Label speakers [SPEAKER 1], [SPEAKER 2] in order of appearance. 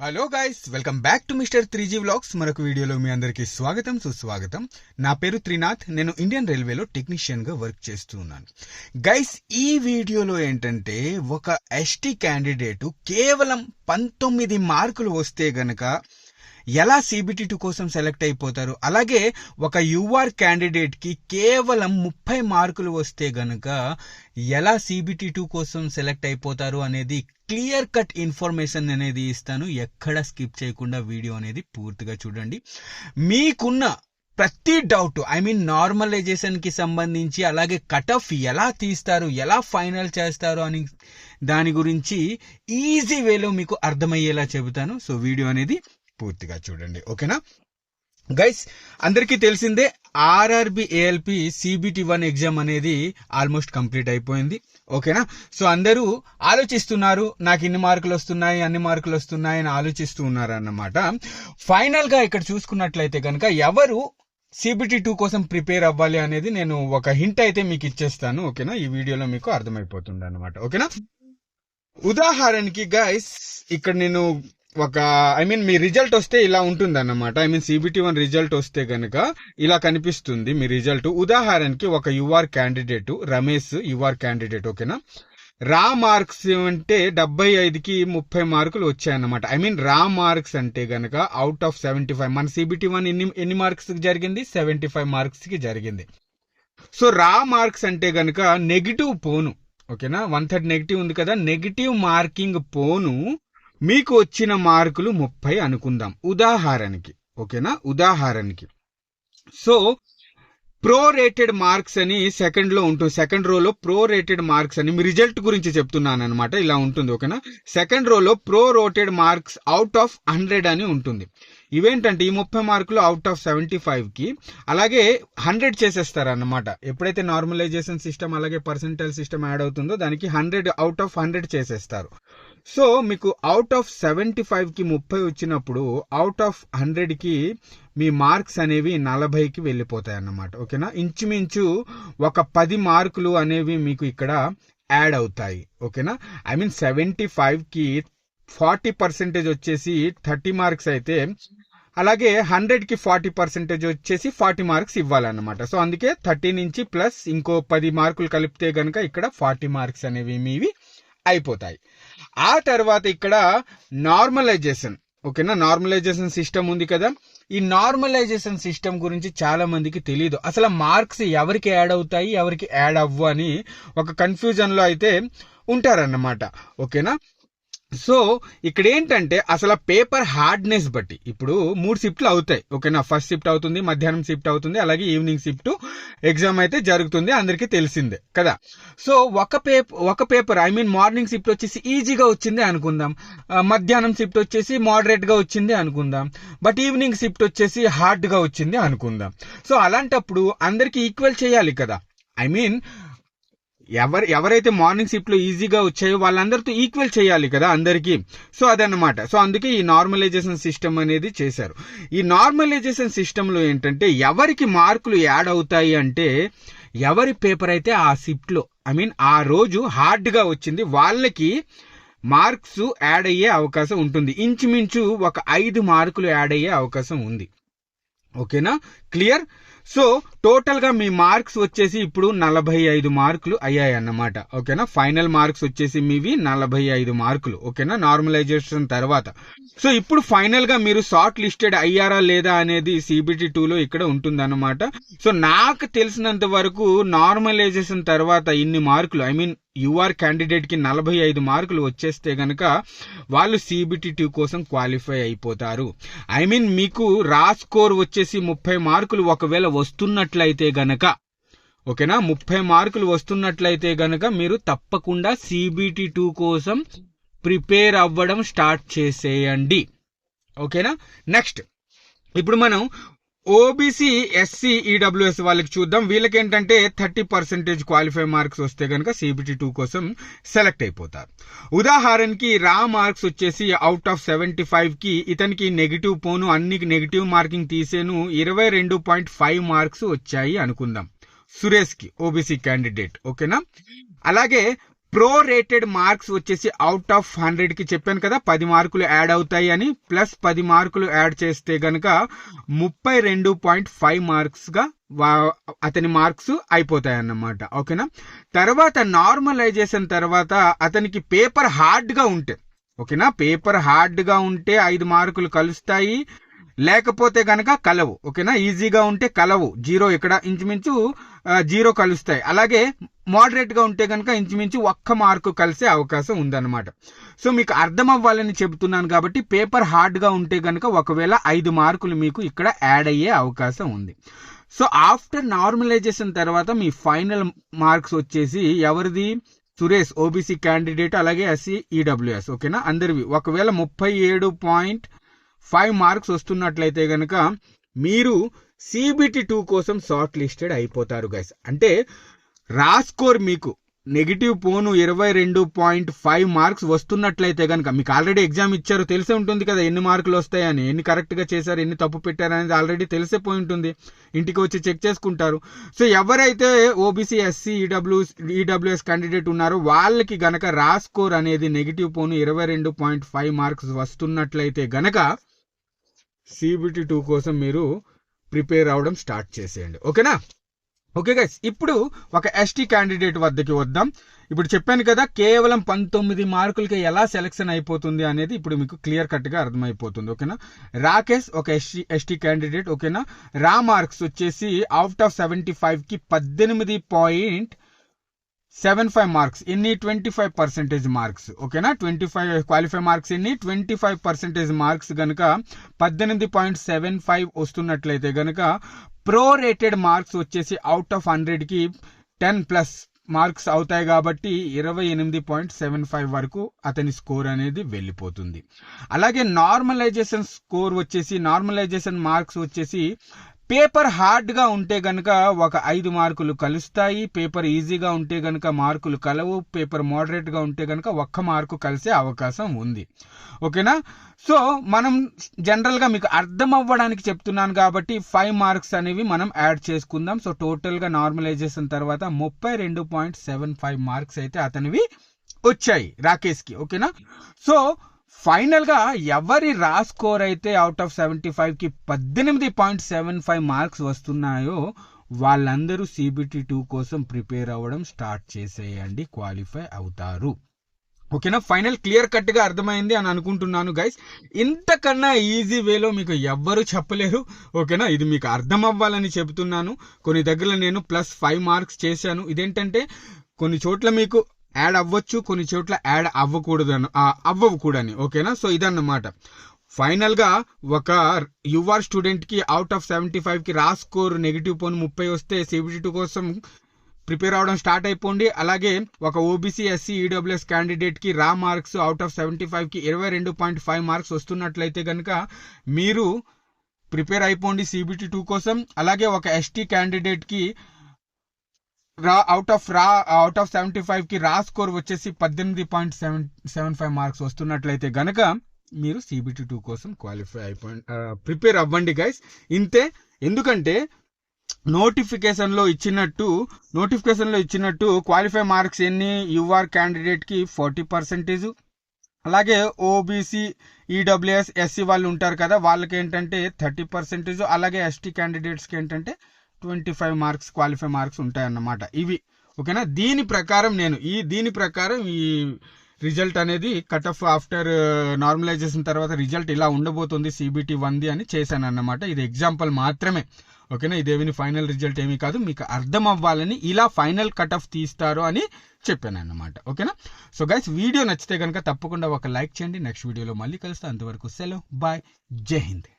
[SPEAKER 1] Hello guys welcome back to mister three G vlogs మరొక వీడియోలో మీ అందరికీ స్వాగతం సుస్వాగతం. నా పేరు త్రినాథ్. నేను ఇండియన్ రైల్వేలో టెక్నీషియన్గా వర్క్ చేస్తూ ఉన్నాను. గైస్ ఈ వీడియోలో ఏంటంటే ఒక ఎస్టీ క్యాండిడేటు కేవలం పంతొమ్మిది మార్కులు వస్తే గనక ఎలా సిబిటి టూ కోసం సెలెక్ట్ అయిపోతారు? అలాగే ఒక యూఆర్ క్యాండిడేట్కి కేవలం ముప్పై మార్కులు వస్తే గనక ఎలా సిబిటి టూ కోసం సెలెక్ట్ అయిపోతారు అనేది క్లియర్ కట్ ఇన్ఫర్మేషన్ అనేది ఇస్తాను. ఎక్కడ స్కిప్ చేయకుండా వీడియో అనేది పూర్తిగా చూడండి. మీకున్న ప్రతి డౌట్ ఐ మీన్ నార్మలైజేషన్కి సంబంధించి అలాగే కట్ ఆఫ్ ఎలా తీస్తారు ఎలా ఫైనల్ చేస్తారు అని దాని గురించి ఈజీ వేలో మీకు అర్థమయ్యేలా చెబుతాను. సో వీడియో అనేది పూర్తిగా చూడండి. ఓకేనా? గైస్ అందరికీ తెలిసిందే RRB ALP CBT one exam అనేది ఆల్మోస్ట్ కంప్లీట్ అయిపోయింది. ఓకేనా? సో అందరూ ఆలోచిస్తున్నారు నాకు ఇన్ని మార్కులు వస్తున్నాయి అన్ని మార్కులు వస్తున్నాయి అని ఆలోచిస్తూ ఉన్నారు అన్నమాట ఫైనల్గా ఇక్కడ చూసుకున్నట్లయితే కనుక ఎవరు సిబిటి టూ కోసం ప్రిపేర్ అవ్వాలి అనేది నేను ఒక హింట్ అయితే మీకు ఇచ్చేస్తాను. ఓకేనా? ఈ వీడియోలో మీకు అర్థమైపోతుంది అనమాట ఓకేనా? ఉదాహరణకి గైస్ ఇక్కడ నేను ఒక ఐ మీన్ మీ రిజల్ట్ వస్తే ఇలా ఉంటుంది అన్నమాట I mean CBT one result వస్తే కనుక ఇలా కనిపిస్తుంది మీ రిజల్ట్ ఉదాహరణకి ఒక UR candidate Ramesh UR candidate ఓకేనా రా మార్క్స్ అంటే డెబ్బై ఐదుకి ముప్పై మార్కులు వచ్చాయన్నమాట. ఐ మీన్ రా మార్క్స్ అంటే గనక అవుట్ ఆఫ్ సెవెంటీ ఫైవ్ మన సిబిటి వన్ ఎన్ని ఎన్ని మార్క్స్కి జరిగింది? సెవెంటీ ఫైవ్ మార్క్స్కి జరిగింది. సో రా మార్క్స్ అంటే గనక నెగిటివ్ పోను ఓకేనా వన్ థర్డ్ నెగిటివ్ ఉంది కదా? నెగిటివ్ మార్కింగ్ పోను మీకు వచ్చిన మార్కులు ముప్పై అనుకుందాం. ఉదాహరణకి ఓకేనా? ఉదాహరణకి. సో ప్రో రేటెడ్ మార్క్స్ అని సెకండ్లో ఉంటుంది. సెకండ్ రోలో ప్రో రేటెడ్ మార్క్స్ అని మీ రిజల్ట్ గురించి చెప్తున్నాను అనమాట ఇలా ఉంటుంది ఓకేనా? సెకండ్ రోలో prorated marks out of hundred అని ఉంటుంది. ఇవేంటంటే ఈ ముప్పై మార్కులు అవుట్ ఆఫ్ సెవెంటీ ఫైవ్కి అలాగే హండ్రెడ్ చేసేస్తారు అన్నమాట ఎప్పుడైతే నార్మలైజేషన్ సిస్టమ్ అలాగే పర్సంటైల్ సిస్టమ్ యాడ్ అవుతుందో దానికి హండ్రెడ్ అవుట్ ఆఫ్ హండ్రెడ్ చేసేస్తారు. సో మీకు అవుట్ ఆఫ్ సెవెంటీ ఫైవ్కి ముప్పై వచ్చినప్పుడు అవుట్ ఆఫ్ హండ్రెడ్కి మీ మార్క్స్ అనేవి నలభైకి వెళ్ళిపోతాయి అన్నమాట ఓకేనా? ఇంచుమించు ఒక పది మార్కులు అనేవి మీకు ఇక్కడ యాడ్ అవుతాయి ఓకేనా? ఐ మీన్ సెవెంటీ ఫైవ్కి ఫార్టీ పర్సెంటేజ్ వచ్చేసి థర్టీ మార్క్స్ అయితే అలాగే హండ్రెడ్కి ఫార్టీ పర్సెంటేజ్ వచ్చేసి ఫార్టీ మార్క్స్ ఇవ్వాలన్నమాట. సో అందుకే థర్టీ నుంచి ప్లస్ ఇంకో పది మార్కులు కలిపితే గనక ఇక్కడ ఫార్టీ మార్క్స్ అనేవి మీవి అయిపోతాయి. ఆ తర్వాత ఇక్కడ నార్మలైజేషన్. ఓకేనా? నార్మలైజేషన్ సిస్టమ్ ఉంది కదా? ఈ నార్మలైజేషన్ సిస్టమ్ గురించి చాలా మందికి తెలియదు అసలు మార్క్స్ ఎవరికి యాడ్ అవుతాయి ఎవరికి యాడ్ అవ్వు అని ఒక కన్ఫ్యూజన్లో అయితే ఉంటారన్నమాట. ఓకేనా? సో ఇక్కడ ఏంటంటే అసలు పేపర్ హార్డ్నెస్ బట్టి ఇప్పుడు మూడు షిఫ్ట్లు అవుతాయి. ఓకేనా? ఫస్ట్ షిఫ్ట్ అవుతుంది మధ్యాహ్నం షిఫ్ట్ అవుతుంది అలాగే ఈవినింగ్ షిఫ్ట్ ఎగ్జామ్ అయితే జరుగుతుంది అందరికీ తెలిసిందే కదా? సో ఒక పేపర్ ఒక paper I mean morning shift వచ్చేసి ఈజీగా వచ్చింది అనుకుందాం. మధ్యాహ్నం షిఫ్ట్ వచ్చేసి మోడరేట్గా వచ్చింది అనుకుందాం. బట్ ఈవినింగ్ షిఫ్ట్ వచ్చేసి హార్డ్గా వచ్చింది అనుకుందాం. సో అలాంటప్పుడు అందరికీ ఈక్వల్ చేయాలి కదా? ఐ మీన్ ఎవరు ఎవరైతే మార్నింగ్ షిఫ్ట్లో ఈజీగా వచ్చాయో వాళ్ళందరితో ఈక్వల్ చేయాలి కదా అందరికీ. సో అదనమాట సో అందుకే ఈ నార్మలైజేషన్ సిస్టమ్ అనేది చేశారు. ఈ నార్మలైజేషన్ సిస్టంలో ఏంటంటే ఎవరికి మార్కులు యాడ్ అవుతాయి అంటే ఎవరి పేపర్ అయితే ఆ షిఫ్ట్లో ఐ మీన్ ఆ రోజు హార్డ్గా వచ్చింది వాళ్ళకి మార్క్స్ యాడ్ అయ్యే అవకాశం ఉంటుంది. ఇంచుమించు ఒక ఐదు మార్కులు యాడ్ అయ్యే అవకాశం ఉంది. ఓకేనా? క్లియర్? సో టోటల్గా మీ మార్క్స్ వచ్చేసి ఇప్పుడు నలభై ఐదు మార్కులు అయ్యాయి అన్నమాట ఓకేనా? ఫైనల్ మార్క్స్ వచ్చేసి మీవి నలభై ఐదు మార్కులు. ఓకేనా? నార్మలైజేషన్ తర్వాత. సో ఇప్పుడు ఫైనల్గా మీరు షార్ట్ లిస్టెడ్ అయ్యారా లేదా అనేది సిబిటి టూలో ఇక్కడ ఉంటుందన్నమాట. సో నాకు తెలిసినంత వరకు నార్మలైజేషన్ తర్వాత ఇన్ని మార్కులు ఐ మీన్ యూఆర్ క్యాండిడేట్కి నలభై ఐదు మార్కులు వచ్చేస్తే గనక వాళ్ళు సిబిటి టూ కోసం క్వాలిఫై అయిపోతారు. ఐ మీన్ మీకు రా స్కోర్ వచ్చేసి ముప్పై మార్కులు ఒకవేళ వస్తున్నట్లయితే గనక ఓకేనా? ముప్పై మార్కులు వస్తున్నట్లయితే గనక మీరు తప్పకుండా సిబిటి టూ కోసం ప్రిపేర్ అవ్వడం స్టార్ట్ చేసేయండి. ఓకేనా? నెక్స్ట్ ఇప్పుడు మనం ఓబీసీ ఎస్సీ ఈడబ్ల్యూఎస్ వాళ్ళకి చూద్దాం. వీళ్ళకి ఏంటంటే థర్టీ పర్సెంటేజ్ క్వాలిఫై మార్క్స్ వస్తే కనుక సిబిటి టూ కోసం సెలెక్ట్ అయిపోతారు. ఉదాహరణకి రా మార్క్స్ వచ్చేసి అవుట్ ఆఫ్ సెవెంటీ ఫైవ్కి ఇతనికి నెగిటివ్ పోను అన్ని నెగిటివ్ మార్కింగ్ తీసేను ఇరవై రెండు పాయింట్ ఫైవ్ మార్క్స్ వచ్చాయి అనుకుందాం. సురేష్కి ఓబీసీ క్యాండిడేట్. ఓకేనా? అలాగే ప్రో రేటెడ్ మార్క్స్ వచ్చేసి అవుట్ ఆఫ్ హండ్రెడ్కి చెప్పాను కదా పది మార్కులు యాడ్ అవుతాయి అని ప్లస్ పది మార్కులు యాడ్ చేస్తే గనక ముప్పై రెండు పాయింట్ ఫైవ్ మార్క్స్గా వా- అతని మార్క్స్ అయిపోతాయి అన్నమాట ఓకేనా? తర్వాత నార్మలైజేషన్ తర్వాత అతనికి పేపర్ హార్డ్గా ఉంటే ఓకేనా? పేపర్ హార్డ్గా ఉంటే ఐదు మార్కులు కలుస్తాయి లేకపోతే గనక కలవు ఓకేనా? ఈజీగా ఉంటే కలవు జీరో ఇక్కడ ఇంచుమించు జీరో కలుస్తాయి. అలాగే మోడరేట్గా ఉంటే కనుక ఇంచుమించు ఒక్క మార్కు కలిసే అవకాశం ఉందన్నమాట. సో మీకు అర్థం అవ్వాలని చెబుతున్నాను కాబట్టి పేపర్ హార్డ్గా ఉంటే కనుక ఒకవేళ ఐదు మార్కులు మీకు ఇక్కడ యాడ్ అయ్యే అవకాశం ఉంది. సో ఆఫ్టర్ నార్మలైజేషన్ తర్వాత మీ ఫైనల్ మార్క్స్ వచ్చేసి ఎవరిది? సురేష్ ఓబీసీ క్యాండిడేట్ అలాగే ఎస్సీ ఈడబ్ల్యూఎస్ ఓకేనా అందరివి. ఒకవేళ ముప్పై ఏడు పాయింట్ ఫైవ్ మార్క్స్ వస్తున్నట్లయితే కనుక మీరు సిబిటి టూ కోసం షార్ట్ లిస్టెడ్ అయిపోతారు గైస్ అంటే రా స్కోర్ మీకు నెగిటివ్ పోను ఇరవై రెండు పాయింట్ ఫైవ్ మార్క్స్ వస్తున్నట్లయితే కనుక మీకు ఆల్రెడీ ఎగ్జామ్ ఇచ్చారు తెలిసే ఉంటుంది కదా ఎన్ని మార్కులు వస్తాయని ఎన్ని కరెక్ట్గా చేశారు ఎన్ని తప్పు పెట్టారు అనేది ఆల్రెడీ తెలిసే పోయి ఉంటుంది. ఇంటికి వచ్చి చెక్ చేసుకుంటారు. సో ఎవరైతే OBC SC EW EWS candidate ఉన్నారో వాళ్ళకి గనక రా స్కోర్ అనేది నెగిటివ్ పోను ఇరవై రెండు పాయింట్ ఫైవ్ మార్క్స్ వస్తున్నట్లయితే గనక సిబిటి టూ కోసం మీరు ప్రిపేర్ అవడం స్టార్ట్ చేసేయండి. ఓకేనా? ఓకే గైస్ ఇప్పుడు ఒక ఎస్టీ క్యాండిడేట్ వద్దకి వద్దాం. ఇప్పుడు చెప్పాను కదా కేవలం పంతొమ్మిది మార్కులకి ఎలా సెలెక్షన్ అయిపోతుంది అనేది ఇప్పుడు మీకు క్లియర్ కట్గా అర్థమైపోతుంది. ఓకేనా? రాకేష్ ఒక ఎస్టీ ఎస్టీ క్యాండిడేట్ ఓకేనా? రా మార్క్స్ వచ్చేసి అవుట్ ఆఫ్ సెవెంటీ ఫైవ్కి పద్దెనిమిది పాయింట్ సెవెన్ ఫైవ్ మార్క్స్ ఎన్ని ట్వంటీ ఫైవ్ పర్సెంటేజ్ మార్క్స్ ఓకేనా ట్వంటీ ఫైవ్ క్వాలిఫై మార్క్స్ ఎన్ని ట్వంటీ ఫైవ్ పర్సెంటేజ్ మార్క్స్ కనుక పద్దెనిమిది పాయింట్ సెవెన్ ఫైవ్ వస్తున్నట్లయితే కనుక ప్రో రేటెడ్ మార్క్స్ వచ్చేసి అవుట్ ఆఫ్ హండ్రెడ్కి టెన్ ప్లస్ మార్క్స్ అవుతాయి కాబట్టి ఇరవై ఎనిమిది పాయింట్ సెవెన్ ఫైవ్ వరకు అతని స్కోర్ అనేది వెళ్ళిపోతుంది. అలాగే నార్మలైజేషన్ స్కోర్ వచ్చేసి నార్మలైజేషన్ మార్క్స్ వచ్చేసి పేపర్ హార్డ్గా ఉంటే గనక ఒక ఐదు మార్కులు కలుస్తాయి పేపర్ ఈజీగా ఉంటే గనక మార్కులు కలవు పేపర్ మోడరేట్గా ఉంటే గనక ఒక్క మార్కు కలిసే అవకాశం ఉంది. ఓకేనా? సో మనం జనరల్గా మీకు అర్థం అవ్వడానికి చెప్తున్నాను కాబట్టి ఫైవ్ మార్క్స్ అనేవి మనం యాడ్ చేసుకుందాం. సో టోటల్గా నార్మలైజేషన్ తర్వాత ముప్పై రెండు పాయింట్ సెవెన్ ఫైవ్ మార్క్స్ అయితే అతనివి వచ్చాయి రాకేష్కి. ఓకేనా? సో ఫైనల్గా ఎవరి రా స్కోర్ అయితే అవుట్ ఆఫ్ సెవెంటీ ఫైవ్కి పద్దెనిమిది పాయింట్ సెవెన్ ఫైవ్ మార్క్స్ వస్తున్నాయో వాళ్ళందరూ సిబిటి టూ కోసం ప్రిపేర్ అవ్వడం స్టార్ట్ చేసేయండి క్వాలిఫై అవుతారు. ఓకేనా? ఫైనల్ క్లియర్ కట్గా అర్థమైంది అని అనుకుంటున్నాను గైస్. ఇంతకన్నా ఈజీ వేలో మీకు ఎవ్వరు చెప్పలేరు. ఓకేనా? ఇది మీకు అర్థం అవ్వాలని చెబుతున్నాను. కొన్ని దగ్గర నేను ప్లస్ ఫైవ్ మార్క్స్ చేశాను. ఇదేంటంటే కొన్ని చోట్ల మీకు యాడ్ అవ్వచ్చు కొన్ని చోట్ల యాడ్ అవ్వకూడదు అవ్వవు కూడాని ఓకేనా? సో ఇదన్నమాట. ఫైనల్గా ఒక యువర్ స్టూడెంట్కి అవుట్ ఆఫ్ సెవెంటీ ఫైవ్కి రా స్కోర్ నెగిటివ్ పోను ముప్పై వస్తే సిబిటీ టూ కోసం ప్రిపేర్ అవడం స్టార్ట్ అయిపోండి. అలాగే ఒక ఓబీసీ ఎస్సీ ఈడబ్ల్యూఎస్ క్యాండిడేట్కి రా మార్క్స్ అవుట్ ఆఫ్ సెవెంటీ ఫైవ్కి ఇరవై రెండు పాయింట్ ఫైవ్ మార్క్స్ వస్తున్నట్లయితే కనుక మీరు ప్రిపేర్ అయిపోండి సిబిటీ టూ కోసం. అలాగే ఒక ST క్యాండిడేట్కి raw out of raw out of seventy ఫైవ్కి రా స్కోర్ వచ్చేసి పద్దెనిమిది point seven seven five marks వస్తున్నట్లయితే గనక మీరు సిబిటి టూ కోసం క్వాలిఫై అయిపోయి ప్రిపేర్ అవ్వండి గైస్ ఇంతే ఎందుకంటే నోటిఫికేషన్లో ఇచ్చినట్టు నోటిఫికేషన్లో ఇచ్చినట్టు క్వాలిఫై మార్క్స్ ఎన్ని యూఆర్ క్యాండిడేట్కి ఫార్టీ పర్సెంటేజ్ అలాగే ఓబీసీ ఈడబ్ల్యూఎస్ ఎస్సీ వాళ్ళు ఉంటారు కదా వాళ్ళకి ఏంటంటే థర్టీ పర్సెంటేజ్ అలాగే ఎస్టీ క్యాండిడేట్స్కి ఏంటంటే twenty five marks qualify marks ఉంటాయన్నమాట. ఇవి ఓకేనా? దీని ప్రకారం నేను ఈ దీని ప్రకారం ఈ రిజల్ట్ అనేది కట్ ఆఫ్ ఆఫ్టర్ నార్మలైజేషన్ తర్వాత రిజల్ట్ ఇలా ఉండబోతుంది సిబిటి వన్ది అని చేశాను అన్నమాట ఇది ఎగ్జాంపుల్ మాత్రమే ఓకేనా? ఇదేమి ఫైనల్ రిజల్ట్ ఏమీ కాదు మీకు అర్థం అవ్వాలని ఇలా ఫైనల్ కట్ ఆఫ్ తీస్తారు అని చెప్పాను అన్నమాట ఓకేనా? సో గైస్ వీడియో నచ్చితే కనుక తప్పకుండా ఒక లైక్ చేయండి. నెక్స్ట్ వీడియోలో మళ్ళీ కలుస్తా. అంతవరకు సెలవు బాయ్ జై హింద్.